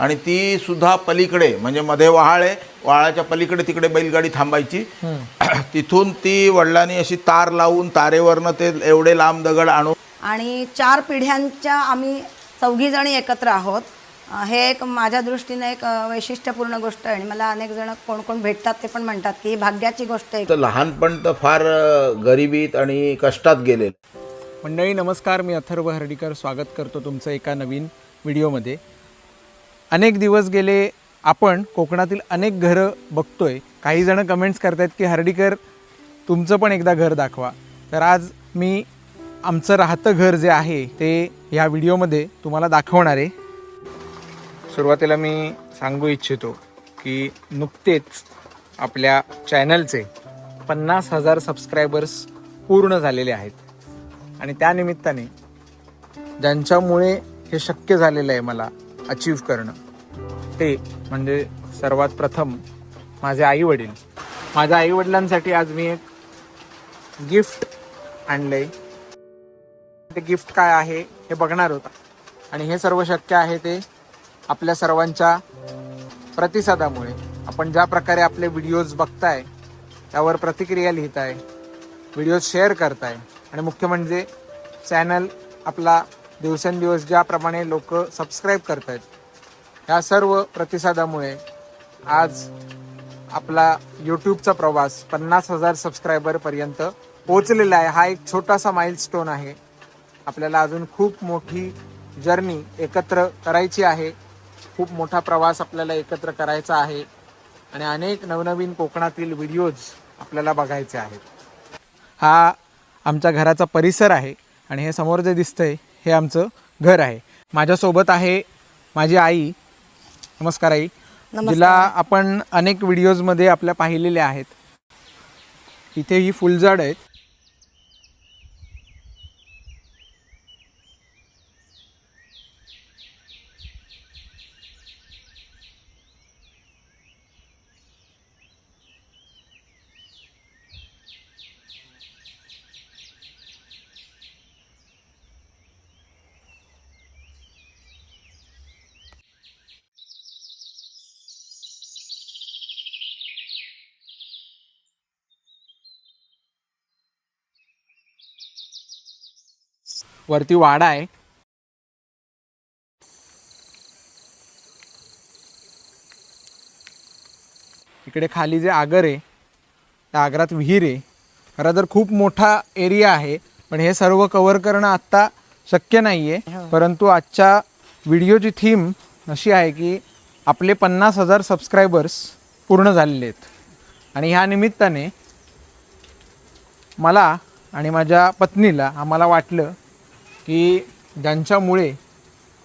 आणि ती सुद्धा पलीकडे म्हणजे मध्ये वहाळ आहे वहाळाच्या पलीकडे तिकडे बैलगाडी थांबायची. तिथून ती वडिलांनी अशी तार लावून तारेवरनं ते एवढे लांब दगड आणून आणि चार पिढ्यांच्या आम्ही चौघीजणी एकत्र आहोत. हे एक माझ्या दृष्टीने एक वैशिष्ट्यपूर्ण गोष्ट आहे आणि मला अनेक जण कोण कोण भेटतात ते पण म्हणतात की ही भाग्याची गोष्ट आहे. तर लहानपण तर फार गरिबीत आणि कष्टात गेलेलं. मंडळी नमस्कार. मी अथर्व हर्डीकर. स्वागत करतो तुमचं एका नवीन व्हिडिओमध्ये. अनेक दिवस गेले आपण कोकणातील अनेक घरं बघतोय. काही जणं कमेंट्स करतायत की हर्डीकर तुमचं पण एकदा घर दाखवा. तर आज मी आमचं राहतं घर जे आहे ते ह्या व्हिडिओमध्ये तुम्हाला दाखवणार आहे. सुरुवातीला मी सांगू इच्छितो की नुकतेच आपल्या चॅनलचे पन्नास हजार सबस्क्रायबर्स पूर्ण झालेले आहेत. आणि त्यानिमित्ताने ज्यांच्यामुळे हे शक्य झालेलं आहे मला अचीव करणं. ते म्हणजे सर्वात प्रथम माझे आई वडील. माझ्या आई वडिलांसाठी आज मी एक गिफ्ट आणलंय. ते गिफ्ट काय आहे हे बघणार होता. आणि हे सर्व शक्य आहे ते आपल्या सर्वांच्या प्रतिसादामुळे. आपण ज्या प्रकारे आपले व्हिडिओज बघताय त्यावर प्रतिक्रिया लिहिताय व्हिडिओज शेअर करताय. आणि मुख्य म्हणजे चॅनल आपला दिवसेंदिवस ज्याप्रमाणे लोक सबस्क्राईब आहेत ह्या सर्व प्रतिसादामुळे आज आपला यूट्यूबचा प्रवास पन्नास हजार सबस्क्रायबरपर्यंत पोचलेला आहे. हा एक छोटासा माइलस्टोन आहे. आपल्याला अजून खूप मोठी जर्नी एकत्र करायची आहे. खूप मोठा प्रवास आपल्याला एकत्र करायचा आहे. आणि अनेक नवनवीन कोकणातील व्हिडिओज आपल्याला बघायचे आहेत. हा आमच्या घराचा परिसर आहे आणि हे समोर जे दिसतंय हे आमचं घर आहे. माझ्यासोबत आहे माझी आई. नमस्कार आई. जिला आपण अनेक व्हिडिओजमध्ये आपल्या पाहिलेल्या आहेत. इथे ही फुलझाड आहेत. वरती वाडा आहे. इकडे खाली जे आगर आहे त्या आगरात विहीर आहे. खरं तर खूप मोठा एरिया आहे पण हे सर्व कव्हर करणं आत्ता शक्य नाही आहे परंतु आजच्या व्हिडिओची थीम अशी आहे की आपले पन्नास हजार सबस्क्रायबर्स पूर्ण झालेले आहेत. आणि ह्या निमित्ताने मला आणि माझ्या पत्नीला आम्हाला वाटलं की ज्यांच्यामुळे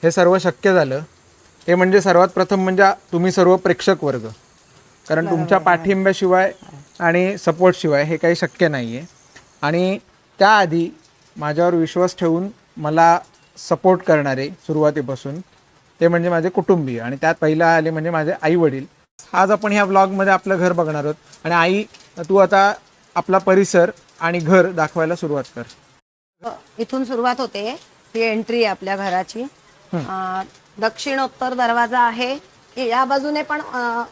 हे सर्व शक्य झालं ते म्हणजे सर्वात प्रथम म्हणजे तुम्ही सर्व प्रेक्षक वर्ग. कारण तुमच्या पाठिंब्याशिवाय आणि सपोर्टशिवाय हे काही शक्य नाही आहे आणि त्याआधी माझ्यावर विश्वास ठेवून मला सपोर्ट करणारे सुरुवातीपासून ते म्हणजे माझे कुटुंबीय. आणि त्यात पहिला आले म्हणजे माझे आई वडील आज आपण ह्या ब्लॉगमध्ये आपलं घर बघणार आहोत. आणि आई तू आता आपला परिसर आणि घर दाखवायला सुरुवात कर. इथून सुरुवात होते ही एंट्री आहे आपल्या घराची. अ, दक्षिणोत्तर दरवाजा आहे. या बाजूने पण अ,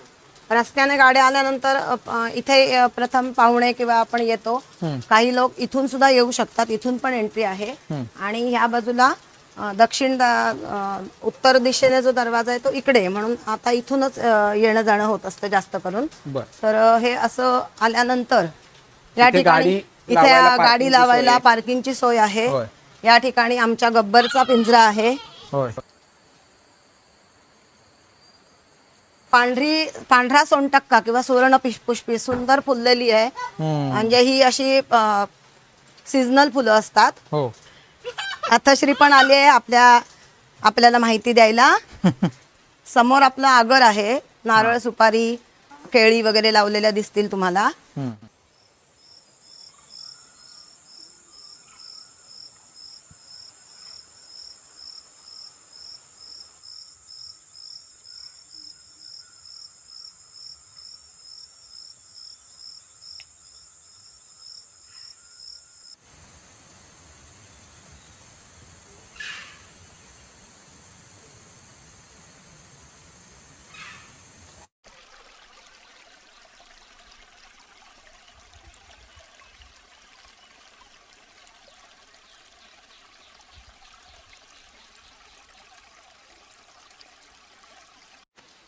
रस्त्याने गाड्या आल्यानंतर अ, अ, इथे अ, प्रथम पाहुणे किंवा आपण येतो. काही लोक इथून सुद्धा येऊ शकतात. इथून पण एंट्री आहे. आणि ह्या बाजूला अ, दक्षिण दा- अ, उत्तर दिशेने जो दरवाजा आहे तो इकडे आहे. म्हणून आता इथूनच अ, येणं जाणं होत असतं जास्त करून. बरं. तर अ, हे असं आल्यानंतर या इथे ठिकाणी गाडी इथे लावायला गाडी parking ची लावायला सोय आहे. पार्किंगची सोय आहे. होय. या ठिकाणी आमच्या गब्बरचा पिंजरा आहे. होय. पांढरी पांढरा सोनटक्का किंवा सुवर्ण पिश- पुष्पी सुंदर फुललेली आहे. म्हणजे ही अशी सीझनल फुलं असतात. हो. आता श्री पण आली आहे आपल्या आपल्याला माहिती द्यायला. समोर आपला आगर आहे. नारळ सुपारी केळी वगैरे लावलेल्या दिसतील तुम्हाला. हम्म.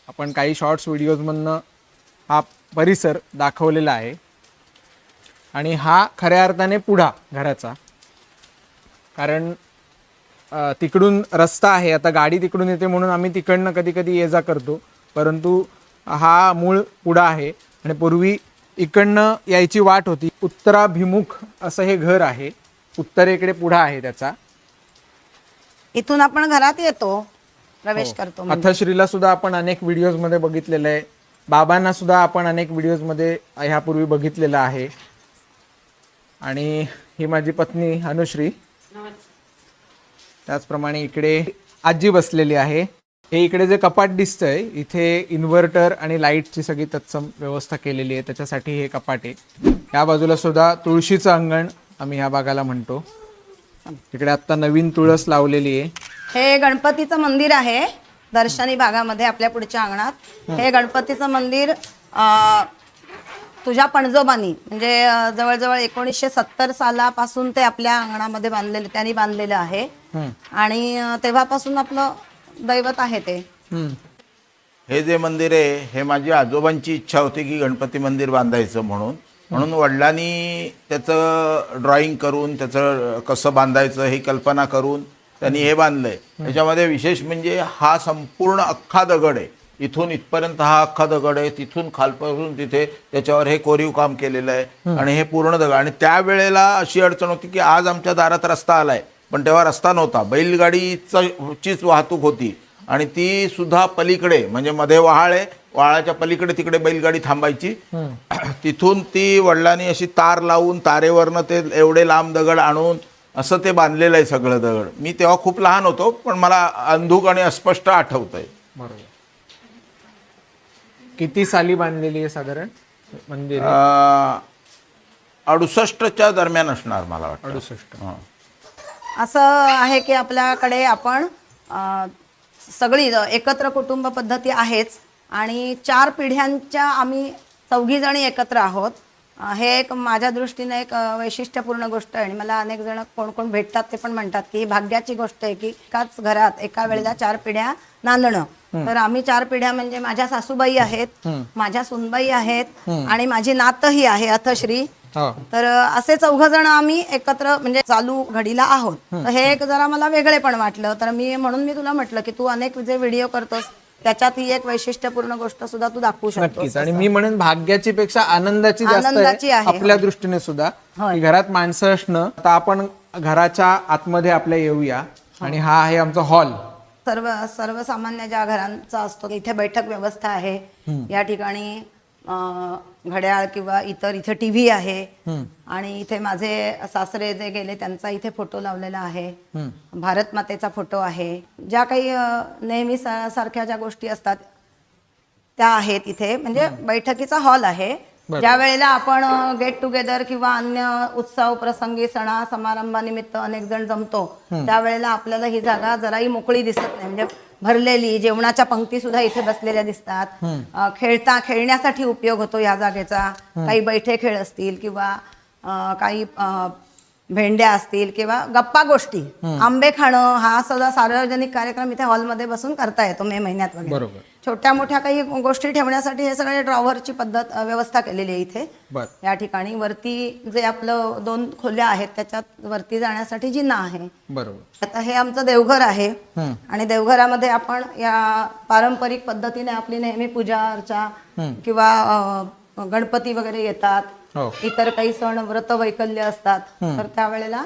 आपण काही शॉर्ट्स व्हिडिओजमधनं हा परिसर दाखवलेला आहे. आणि हा खऱ्या अर्थाने पुढा घराचा. कारण तिकडून रस्ता आहे. आता गाडी तिकडून येते म्हणून आम्ही तिकडनं कधी कधी ये जा करतो. परंतु हा मूळ पुढा आहे. आणि पूर्वी इकडनं यायची वाट होती. उत्तराभिमुख असं हे घर आहे. उत्तरेकडे पुढा आहे त्याचा. इथून आपण घरात येतो. प्रवेश करतो म्हणजे. अथश्रीला सुद्धा आपण अनेक व्हिडिओजमध्ये बघितलेलं आहे. बाबांना सुद्धा आपण अनेक व्हिडिओजमध्ये ह्यापूर्वी बघितलेलं आहे. आणि ही माझी पत्नी अनुश्री. त्याचप्रमाणे इकडे आजी बसलेली आहे. हे इकडे जे कपाट दिसतंय इथे इन्व्हर्टर आणि लाईटची सगळी तत्सम व्यवस्था केलेली आहे. त्याच्यासाठी हे कपाट आहे. या बाजूला सुद्धा तुळशीचं अंगण आम्ही ह्या भागाला म्हणतो. इकडे आत्ता नवीन तुळस लावलेली आहे. हे गणपतीचं मंदिर आहे दर्शनी भागामध्ये आपल्या पुढच्या अंगणात. हे. गणपतीचं मंदिर अं, तुझ्या पणजोबानी म्हणजे अं, जवळजवळ एकोणीसशे सत्तर सालापासून ते आपल्या अंगणामध्ये बांधलेले त्यांनी बांधलेलं आहे. हम्म. आणि अं, तेव्हापासून आपलं दैवत आहे ते. हम्म. हे जे मंदिर आहे हे माझी आजोबांची इच्छा होती की गणपती मंदिर बांधायचं म्हणून. म्हणून वडिलांनी त्याचं ड्रॉइंग करून त्याचं कसं बांधायचं ही कल्पना करून त्यांनी हे बांधलंय. त्याच्यामध्ये विशेष म्हणजे हा संपूर्ण अख्खा दगड आहे. इथून इथपर्यंत हा अख्खा दगड आहे. तिथून खालपासून तिथे त्याच्यावर हे कोरीव काम केलेलं आहे. आणि हे पूर्ण दगड. आणि त्यावेळेला अशी अडचण होती की आज आमच्या दारात रस्ता आलाय. पण तेव्हा रस्ता नव्हता. बैलगाडीचीच वाहतूक होती. आणि ती सुद्धा पलीकडे म्हणजे मध्ये वहाळ आहे. वहाळाच्या पलीकडे तिकडे बैलगाडी थांबायची. तिथून ती वडिलांनी अशी तार लावून तारेवरनं ते एवढे लांब दगड आणून असं ते बांधलेलं आहे सगळं दगड. मी तेव्हा खूप लहान होतो पण मला अंधुक आणि अस्पष्ट आठवत आहे बरोबर. किती साली बांधलेली आहे साधारण? मंदिर? अडुसष्टच्या दरम्यान असणार मला वाटतं. अडुसष्ट. असं आहे की आपल्याकडे आपण अं, सगळी एकत्र कुटुंब पद्धती आहेच आणि चार पिढ्यांच्या आम्ही चौघी जणी एकत्र आहोत. हे एक माझ्या दृष्टीने एक वैशिष्ट्यपूर्ण गोष्ट आहे. आणि मला अनेक जण कोण कोण भेटतात ते पण म्हणतात की ही भाग्याची गोष्ट आहे की एकाच घरात एका वेळेला चार पिढ्या नांदणं. तर आम्ही चार पिढ्या म्हणजे माझ्या सासूबाई आहेत माझ्या सुनबाई आहेत आणि माझी नातही आहे अथश्री. हो. तर असे चौघ जण आम्ही एकत्र म्हणजे चालू घडीला आहोत. तर हे एक जरा मला वेगळे पण वाटलं. तर मी म्हणून मी तुला म्हटलं की तू अनेक जे व्हिडिओ करतोस त्याच्यात ही एक वैशिष्ट्यपूर्ण गोष्ट सुद्धा तू दाखवू शकतोस नक्कीच. आणि मी म्हणेन भाग्याची पेक्षा आनंदाची जास्त आनंदाची आहे आहे, आपल्या दृष्टीने सुद्धा. की घरात माणसं असणं आता आपण घराच्या आतमध्ये आपल्या येऊया. आणि हा आहे आमचा हॉल. सर्व सर्वसामान्य ज्या घरांचा असतो इथे बैठक व्यवस्था आहे. या ठिकाणी अं, घड्याळ किंवा इतर इथे टीव्ही आहे. आणि इथे माझे सासरे जे गेले त्यांचा इथे फोटो लावलेला आहे. भारत मातेचा फोटो आहे. ज्या काही नेहमी सारख्या ज्या गोष्टी असतात त्या आहेत इथे. म्हणजे बैठकीचा हॉल आहे. ज्या वेळेला आपण गेट टुगेदर किंवा अन्य उत्सव प्रसंगी सणा समारंभानिमित्त अनेक जण जमतो त्यावेळेला आपल्याला ही जागा जराही मोकळी दिसत नाही. म्हणजे भरलेली जेवणाच्या पंक्ती सुद्धा इथे बसलेल्या दिसतात. खेळता खेळण्यासाठी उपयोग होतो या जागेचा. काही बैठे खेळ असतील किंवा काही भेंड्या असतील किंवा गप्पा गोष्टी. आंबे खाणं हा सुद्धा सार्वजनिक कार्यक्रम इथे हॉलमध्ये बसून करता येतो मे महिन्यात वगैरे. बरोबर. छोट्या मोठ्या काही गोष्टी ठेवण्यासाठी हे सगळे ड्रॉवरची पद्धत व्यवस्था केलेली आहे इथे. या ठिकाणी वरती जे आपलं दोन खोल्या आहेत त्याच्यात वरती जाण्यासाठी जिना आहे. बरोबर. आता हे आमचं देवघर आहे आणि देवघरामध्ये आपण या पारंपरिक पद्धतीने आपली नेहमी पूजा अर्चा किंवा गणपती वगैरे येतात. हो. इतर काही सण व्रत वैकल्य असतात. तर त्यावेळेला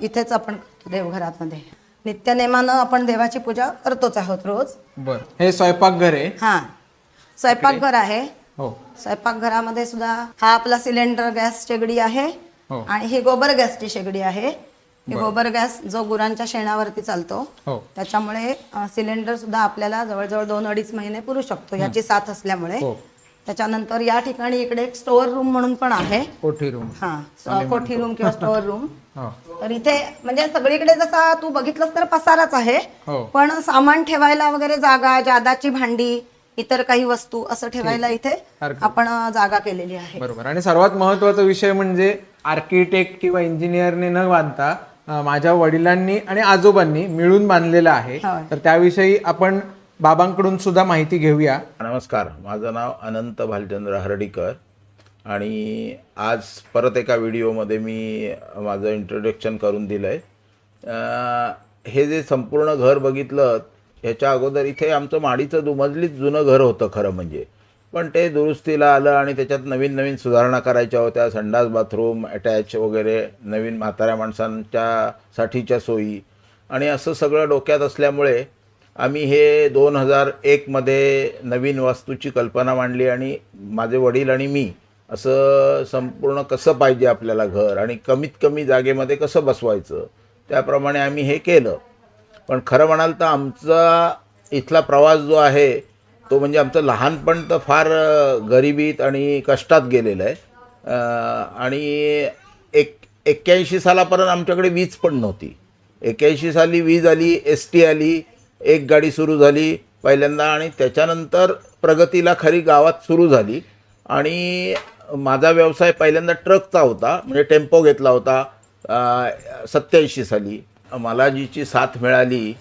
इथेच आपण करतो देवघरामध्ये नित्यनेमानं आपण देवाची पूजा करतोच आहोत रोज. बर. हे स्वयंपाकघर आहे. हा. स्वयंपाकघर आहे. हो. स्वयंपाकघरामध्ये सुद्धा हा आपला सिलेंडर गॅस शेगडी आहे हो. आणि ही गोबर गॅसची शेगडी आहे. ही गोबर गॅस जो गुरांच्या शेणावरती चालतो हो. त्याच्यामुळे अ, सिलेंडर सुद्धा आपल्याला जवळजवळ दोन अडीच महिने पुरू शकतो. ह्याची साथ असल्यामुळे. हो. त्याच्यानंतर या ठिकाणी इकडे एक स्टोअर रूम म्हणून पण आहे. कोठी रूम हा कोठी रूम किंवा स्टोअर रूम हो. तर इथे म्हणजे सगळीकडे जसा तू बघितलंस तर पसाराच आहे. हो. पण सामान ठेवायला वगैरे जागा जादाची भांडी इतर काही वस्तू असं ठेवायला इथे आपण जागा केलेली आहे. बरोबर. आणि सर्वात महत्त्वाचा विषय म्हणजे आर्किटेक्ट किंवा इंजिनियरने न बांधता माझ्या वडिलांनी आणि आजोबांनी मिळून बांधलेलं आहे. तर त्याविषयी आपण बाबांकडून सुद्धा माहिती घेऊया. नमस्कार माझं नाव अनंत भालचंद्र हर्डीकर आणि आज परत एका व्हिडिओमध्ये मी माझं इंट्रोडक्शन करून दिलं आहे हे जे संपूर्ण घर बघितलं ह्याच्या अगोदर इथे आमचं माडीचं दुमजलीच जुनं घर होतं खरं म्हणजे. पण ते दुरुस्तीला आलं आणि त्याच्यात नवीन नवीन सुधारणा करायच्या होत्या संडास बाथरूम अटॅच वगैरे नवीन म्हाताऱ्या माणसांच्या साठीच्या सोयी. आणि असं सगळं डोक्यात असल्यामुळे आम्ही हे दोन हजार एकमध्ये नवीन वास्तूची कल्पना मांडली आणि माझे वडील आणि मी असं संपूर्ण कसं पाहिजे आपल्याला घर आणि कमीत कमी जागेमध्ये कसं बसवायचं त्याप्रमाणे आम्ही हे केलं. पण खरं म्हणाल तर आमचा इथला प्रवास जो आहे तो म्हणजे आमचं लहानपण तर फार गरिबीत आणि कष्टात गेलेलं आहे. आणि एक एक्क्याऐंशी सालापर्यंत आमच्याकडे वीज पण नव्हती. एक्क्याऐंशी साली वीज आली एस टी आली एक गाडी सुरू झाली पहिल्यांदा आणि त्याच्यानंतर प्रगतीला खरी गावात सुरू झाली. आणि माझा व्यवसाय पहिल्यांदा ट्रकचा होता म्हणजे टेम्पो घेतला होता सत्याऐंशी साली. मला जीची साथ मिळाली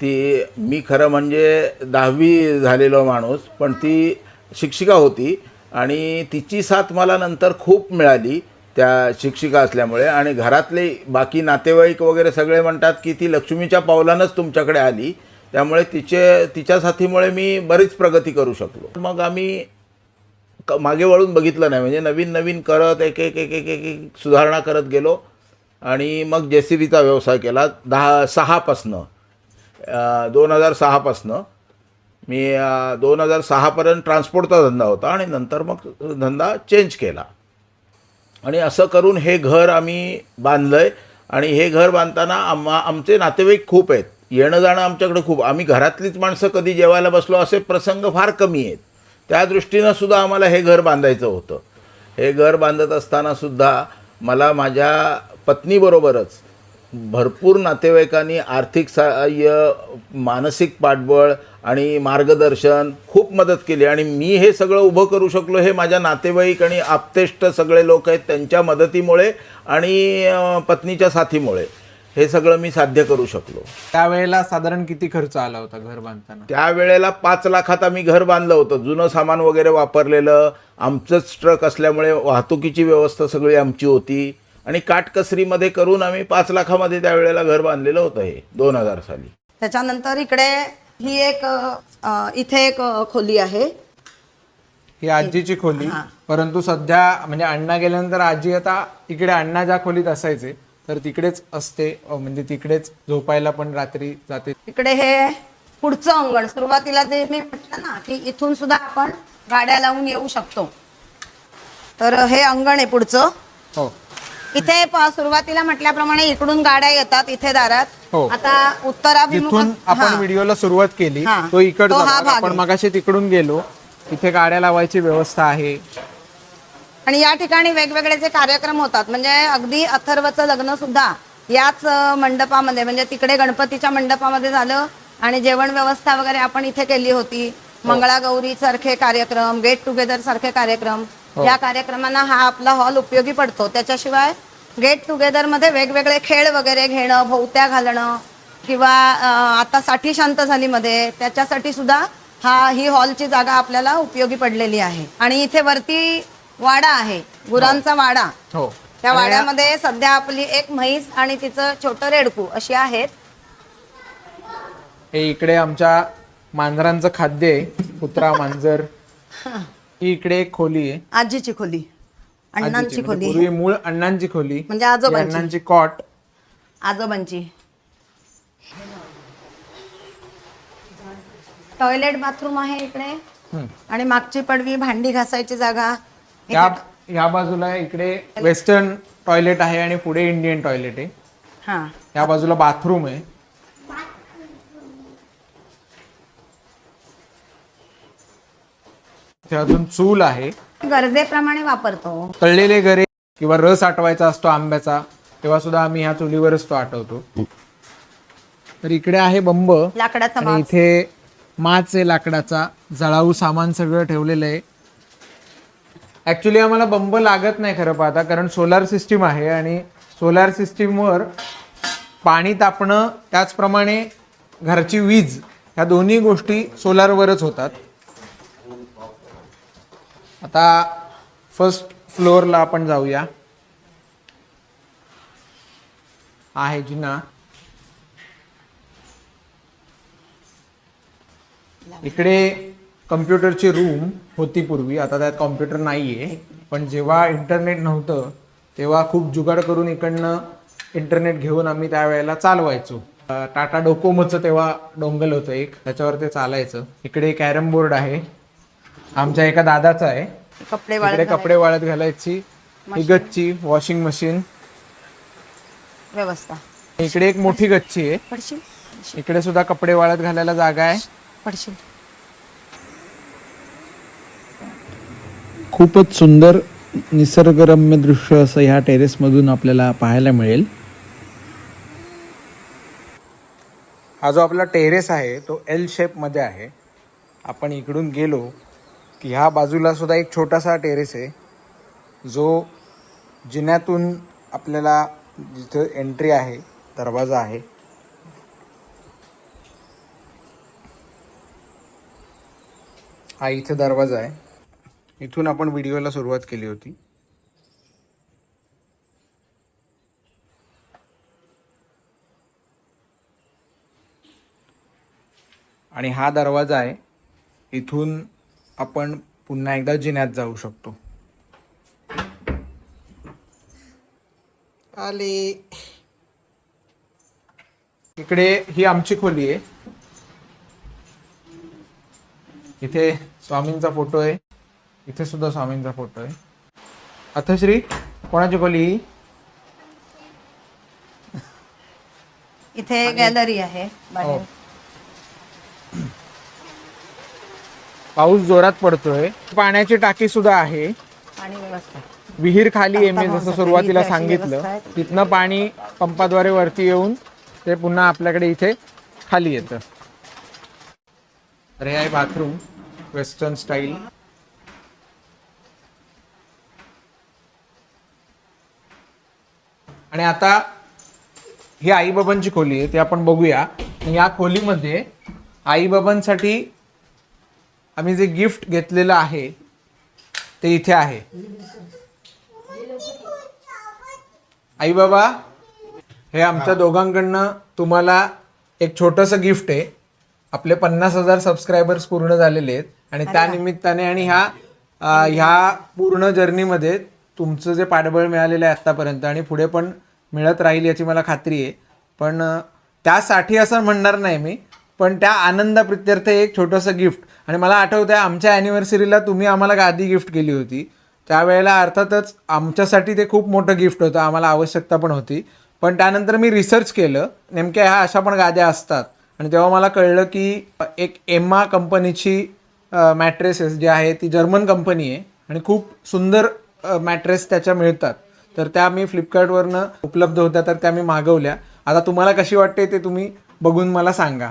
ती मी खरं म्हणजे दहावी झालेलो माणूस पण ती शिक्षिका होती आणि तिची साथ मला नंतर खूप मिळाली त्या शिक्षिका असल्यामुळे. आणि घरातले बाकी नातेवाईक वगैरे सगळे म्हणतात की ती लक्ष्मीच्या पावलानंच तुमच्याकडे आली. त्यामुळे तिचे तिच्या साथीमुळे मी बरीच प्रगती करू शकलो. मग आम्ही क मागे वळून बघितलं नाही. म्हणजे नवीन नवीन करत एक एक एक एक एक एक सुधारणा करत गेलो. आणि मग जे सी बीचा व्यवसाय केला. दहा सहापासनं दोन हजार सहापासनं मी दोन हजार सहापर्यंत ट्रान्सपोर्टचा धंदा होता. आणि नंतर मग धंदा चेंज केला. आणि असं करून हे घर आम्ही बांधलं आहे आणि हे घर बांधताना आम्हा आमचे नातेवाईक खूप आहेत. येणं जाणं आमच्याकडे खूप आम्ही घरातलीच माणसं कधी जेवायला बसलो असे प्रसंग फार कमी आहेत. त्या दृष्टीनं सुद्धा आम्हाला हे घर बांधायचं होतं. हे घर बांधत असताना सुद्धा मला माझ्या पत्नीबरोबरच भरपूर नातेवाईकांनी आर्थिक सहाय्य मानसिक पाठबळ आणि मार्गदर्शन खूप मदत केली आणि मी हे सगळं उभं करू शकलो हे माझ्या नातेवाईक आणि आप्तेष्ट सगळे लोक आहेत त्यांच्या मदतीमुळे आणि पत्नीच्या साथीमुळे. हे सगळं मी साध्य करू शकलो. त्यावेळेला साधारण किती खर्च आला होता घर बांधताना? त्यावेळेला पाच लाखात आम्ही घर बांधलं होतं. जुनं सामान वगैरे वापरलेलं. आमचंच ट्रक असल्यामुळे वाहतुकीची व्यवस्था सगळी आमची होती. आणि काटकसरीमध्ये करून आम्ही पाच लाखामध्ये त्यावेळेला घर बांधलेलं होतं हे दोन हजार साली. त्याच्यानंतर इकडे ही एक अ, इथे एक अ, खोली आहे. ही आजीची खोली. परंतु सध्या म्हणजे अण्णा गेल्यानंतर आजी आता इकडे अण्णा ज्या खोलीत असायचे तर तिकडेच असते म्हणजे तिकडेच झोपायला पण रात्री जाते इकडे हे पुढचं अंगण सुरुवातीला जे मी म्हटलं ना की इथून सुद्धा आपण गाड्या लावून येऊ शकतो तर हे अंगण आहे पुढचं हो इथे सुरुवातीला म्हटल्याप्रमाणे इकडून गाड्या येतात इथे दारात हो. आता उत्तराभिमुख जिथून आपण हा. व्हिडिओला सुरुवात केली हा. तो तो हा. भाग आपण आहे. मगाशी तिकडून गेलो इथे गाड्या लावायची व्यवस्था आहे आणि या ठिकाणी वेगवेगळे जे कार्यक्रम होतात म्हणजे अगदी अथर्वचं लग्न सुद्धा याच मंडपामध्ये म्हणजे तिकडे गणपतीच्या मंडपामध्ये झालं आणि जेवण व्यवस्था वगैरे आपण इथे केली होती. मंगळागौरी सारखे कार्यक्रम गेट टुगेदर सारखे कार्यक्रम. या कार्यक्रमांना हा आपला हॉल उपयोगी पडतो. त्याच्याशिवाय गेट टुगेदरमध्ये वेगवेगळे खेळ वगैरे घेणं भोवत्या घालणं किंवा आता साठी शांत झाली मध्ये त्याच्यासाठी सुद्धा हा ही हॉलची जागा आपल्याला उपयोगी पडलेली आहे. आणि इथे वरती वाडा आहे गुरांचा वाडा. हो. त्या वाड्यामध्ये सध्या आपली एक म्हैस आणि तिचं छोटं रेडकू अशी आहेत. हे इकडे आमच्या मांजरांचं खाद्य आहे कुत्रा मांजर. ही इकडे एक खोली आहे. आजीची खोली आजीची, अण्णांची म्हणजे खोली पूर्वी मूळ अण्णांची खोली. म्हणजे ही आजोबांची. अण्णांची कॉट. आजोबांची. टॉयलेट बाथरूम आहे इकडे. आणि मागची पडवी भांडी घासायची जागा. या या बाजूला इकडे वेस्टर्न टॉयलेट आहे आणि पुढे इंडियन टॉयलेट आहे. हा. या बाजूला बाथरूम आहे. इथे अजून चूल आहे. गरजेप्रमाणे वापरतो. तळलेले गरे किंवा रस आटवायचा असतो आंब्याचा तेव्हा सुद्धा आम्ही ह्या चुलीवरच तो आटवतो. तर इकडे आहे बंब. लाकडाचा आणि. इथे माच आहे लाकडाचा. जळाऊ सामान सगळं ठेवलेलं आहे. ॲक्च्युली आम्हाला बंब लागत नाही खरं पाहता कारण सोलार सिस्टीम आहे आणि सोलार सिस्टीमवर पाणी तापणं त्याचप्रमाणे घरची वीज ह्या दोन्ही गोष्टी सोलारवरच होतात. आता फर्स्ट फ्लोअरला आपण जाऊया. आहे जुना. इकडे कम्प्युटरची रूम होती पूर्वी आता त्यात कॉम्प्युटर नाही आहे पण जेव्हा इंटरनेट नव्हतं तेव्हा खूप जुगाड करून इकडनं इंटरनेट घेऊन आम्ही त्यावेळेला चालवायचो. टाटा डोकोमोचं तेव्हा डोंगल होतं एक. त्याच्यावर ते चालायचं. इकडे कॅरम बोर्ड आहे. आमच्या एका दादाचा आहे. कपडे इकडे वाळत कपडे वाळत घालायची. ही गच्ची वॉशिंग मशीन व्यवस्था. इकडे एक मोठी गच्ची आहे. पडशील? इकडे सुद्धा कपडे वाळत घालायला जागा आहे. पडशील. खूपच सुंदर निसर्गरम्य दृश्य असं ह्या टेरेसमधून आपल्याला पाहायला मिळेल. हा जो आपला टेरेस आहे तो एल शेपमध्ये आहे. आपण इकडून गेलो की ह्या बाजूला सुद्धा एक छोटासा टेरेस आहे जो जिन्यातून आपल्याला जिथं एंट्री आहे दरवाजा आहे. हा इथे दरवाजा आहे. इथून आपण व्हिडिओला सुरुवात केली होती. आणि हा दरवाजा आहे. इथून आपण पुन्हा एकदा जिन्यात जाऊ शकतो. आले. इकडे ही आमची खोली आहे. इथे स्वामींचा फोटो आहे. इथे सुद्धा स्वामींचा फोटो आहे. अथश्री कोणाची खोली? ही इथे गॅलरी आहे बाहेर. हो. पाऊस जोरात पडतोय. पाण्याची टाकी सुद्धा आहे. व्यवस्था. विहीर खाली आहे मी जसं सुरुवातीला सांगितलं. तिथनं पाणी पंपाद्वारे वरती येऊन ते पुन्हा आपल्याकडे इथे खाली येतं. तर हे आहे बाथरूम वेस्टर्न स्टाईल. आणि आता ही आईबाबांची खोली आहे ती आपण बघूया. आणि या खोलीमध्ये आईबाबांसाठी आम्ही जे गिफ्ट घेतलेलं आहे ते इथे आहे. आई बाबा हे आमच्या दोघांकडनं तुम्हाला एक छोटंसं गिफ्ट आहे. आपले पन्नास हजार सबस्क्रायबर्स पूर्ण झालेले आहेत. आणि त्या निमित्ताने आणि ह्या अं, ह्या पूर्ण जर्नीमध्ये तुमचं जे पाठबळ मिळालेलं आहे आत्तापर्यंत आणि पुढे पण मिळत राहील याची मला खात्री आहे. पण त्यासाठी असं म्हणणार नाही मी. पण त्या आनंदाप्रित्यर्थ एक छोटंसं गिफ्ट. आणि मला आठवतं आहे आमच्या ॲनिव्हर्सरीला तुम्ही आम्हाला गादी गिफ्ट केली होती. त्यावेळेला अर्थातच आमच्यासाठी ते खूप मोठं गिफ्ट होतं. आम्हाला आवश्यकता पण होती. पण त्यानंतर मी रिसर्च केलं. नेमक्या ह्या अशा पण गाद्या असतात. आणि तेव्हा मला कळलं की एक एम्मा कंपनीची मॅट्रेसेस जी आहे ती जर्मन कंपनी आहे. आणि खूप सुंदर मॅट्रेस त्याच्या मिळतात. तर त्या मी फ्लिपकार्टवरनं उपलब्ध होत्या तर त्या मी मागवल्या. आता तुम्हाला कशी वाटते ते तुम्ही बघून मला सांगा.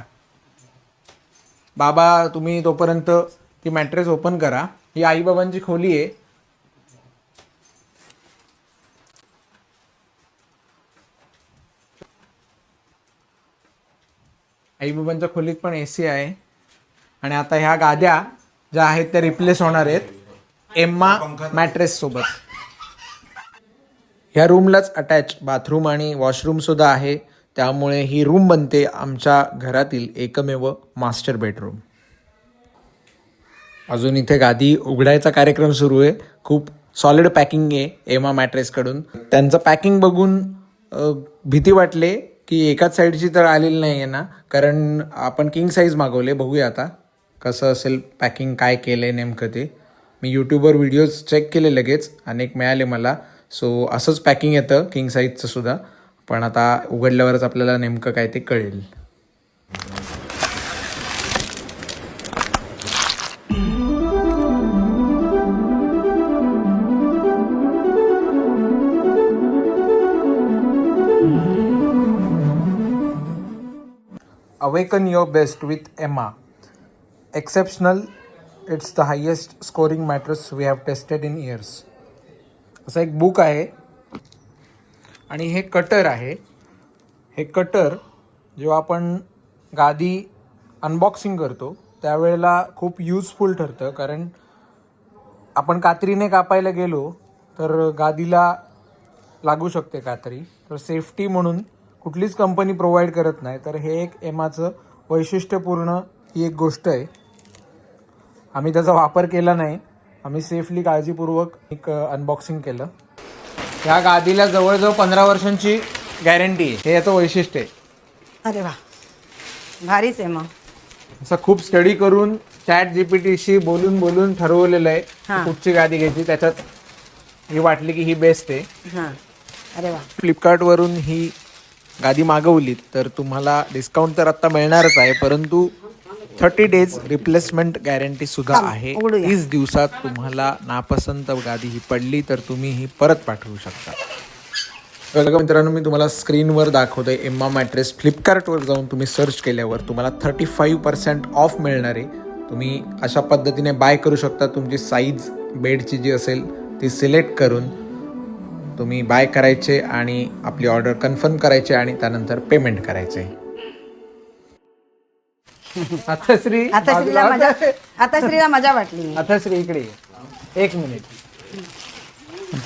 बाबा तुम्ही तोपर्यंत ती मॅट्रेस ओपन करा. ही आईबाबांची खोली आहे. आईबाबांच्या खोलीत पण ए सी आहे. आणि आता ह्या गाद्या ज्या आहेत त्या रिप्लेस होणार आहेत. एम्मा मॅट्रेस सोबत. ह्या रूमलाच अटॅच बाथरूम आणि वॉशरूमसुद्धा आहे. त्यामुळे ही रूम बनते आमच्या घरातील एकमेव मास्टर बेडरूम अजून इथे गादी उघडायचा कार्यक्रम सुरू आहे. खूप सॉलिड पॅकिंग आहे एमा मॅट्रेसकडून त्यांचं पॅकिंग बघून भीती वाटले की एकाच साईडची तर आलेली नाही आहे ना. कारण आपण किंग साईज मागवले बघूया आता कसं असेल पॅकिंग काय केलं आहे नेमकं ते. मी यूट्यूबवर व्हिडिओज चेक केले लगेच. अनेक मिळाले मला. सो असंच पॅकिंग येतं किंग साईजचं सुद्धा. पण आता उघडल्यावरच आपल्याला नेमकं काय ते कळेल. Awaken your best with Emma exceptional it's the highest scoring matters we have tested in years असं एक बुक आहे. आणि हे कटर आहे. हे कटर जेव्हा आपण गादी अनबॉक्सिंग करतो त्यावेळेला खूप यूजफुल ठरतं. कारण आपण कात्रीने कापायला गेलो तर गादीला लागू शकते कात्री. तर सेफ्टी म्हणून कुठलीच कंपनी प्रोव्हाइड करत नाही. तर हे एक एमाचं वैशिष्ट्यपूर्ण ही एक गोष्ट आहे. आम्ही त्याचा वापर केला नाही. आम्ही सेफली काळजीपूर्वक एक अनबॉक्सिंग केलं. ह्या गादीला जवळजवळ पंधरा वर्षांची गॅरंटी आहे. हे याचं वैशिष्ट्य आहे. अरे वा. भारीच आहे मग. असं खूप स्टडी करून चॅट जीपीटीशी बोलून बोलून ठरवलेलं आहे हां. कुठची गादी घ्यायची. त्याच्यात ही वाटली की ही बेस्ट आहे. हां. अरे वा. फ्लिपकार्टवरून ही गादी मागवलीत तर तुम्हाला डिस्काउंट तर आत्ता मिळणारच आहे परंतु थर्टी डेज रिप्लेसमेंट गॅरंटी सुद्धा आहे. तीस दिवसात तुम्हाला नापसंत गादी ही पडली तर तुम्ही ही परत पाठवू शकता. बघा मित्रांनो मी तुम्हाला स्क्रीनवर दाखवतोय एम्मा मॅट्रेस फ्लिपकार्टवर जाऊन तुम्ही सर्च केल्यावर तुम्हाला थर्टी फाईव्ह पर्सेंट ऑफ मिळणार आहे. तुम्ही अशा पद्धतीने बाय करू शकता. तुमची साईज बेडची जी असेल ती सिलेक्ट करून तुम्ही बाय करायचे आणि आपली ऑर्डर कन्फर्म करायचे आणि त्यानंतर पेमेंट करायचे. आता श्री आता श्रीला मजा आता श्रीला मजा वाटली. आता श्री इकडे ये. एक मिनिट.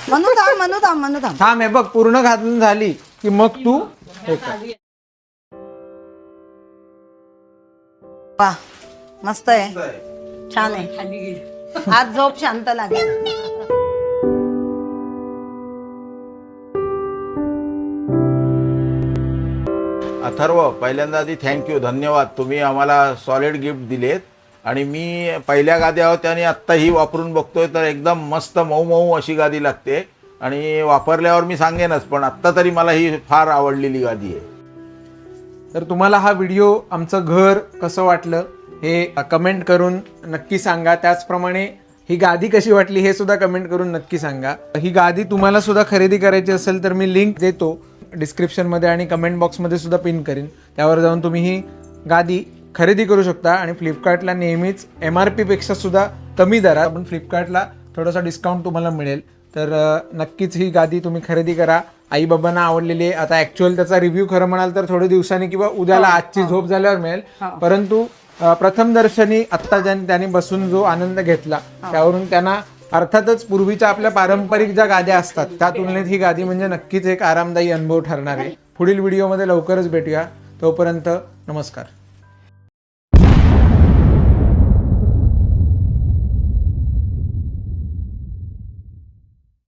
म्हणू थांब म्हणू थांब म्हणू थांब थांब हे बघ पूर्ण घालून झाली की मग तू हे कर. वा मस्त आहे. छान आहे. आज झोप शांत लागेल. अथर्व पहिल्यांदा आधी थँक्यू धन्यवाद. तुम्ही आम्हाला सॉलिड गिफ्ट दिलेत. आणि मी पहिल्या गाद्या होत्या आणि आत्ता ही वापरून बघतोय तर एकदम मस्त मऊ मऊ अशी गादी लागते. आणि वापरल्यावर मी सांगेनच पण आत्ता तरी मला ही फार आवडलेली गादी आहे. तर तुम्हाला हा व्हिडिओ आमचं घर कसं वाटलं हे कमेंट करून नक्की सांगा. त्याचप्रमाणे ही गादी कशी वाटली हे सुद्धा कमेंट करून नक्की सांगा. ही गादी तुम्हाला सुद्धा खरेदी करायची असेल तर मी लिंक देतो. डिस्क्रिप्शनमध्ये आणि कमेंट बॉक्समध्ये सुद्धा पिन करीन. त्यावर जाऊन तुम्ही ही गादी खरेदी करू शकता आणि फ्लिपकार्टला नेहमीच एम आर पीपेक्षा सुद्धा कमी दरात पण फ्लिपकार्टला थोडासा डिस्काउंट तुम्हाला मिळेल. तर नक्कीच ही गादी तुम्ही खरेदी करा. आई बाबांना आवडलेली आहे. आता ऍक्च्युअल त्याचा रिव्ह्यू खरं म्हणाल तर थोड्या दिवसांनी किंवा उद्याला आजची झोप झाल्यावर मिळेल. परंतु अ, प्रथम दर्शनी आत्ता ज्याने त्याने बसून जो आनंद घेतला त्यावरून त्यांना अर्थातच पूर्वीच्या आपल्या पारंपरिक ज्या गाद्या असतात त्या तुलनेत ही गादी म्हणजे नक्कीच एक आरामदायी अनुभव ठरणार आहे. पुढील व्हिडिओमध्ये लवकरच भेटूया. तोपर्यंत नमस्कार.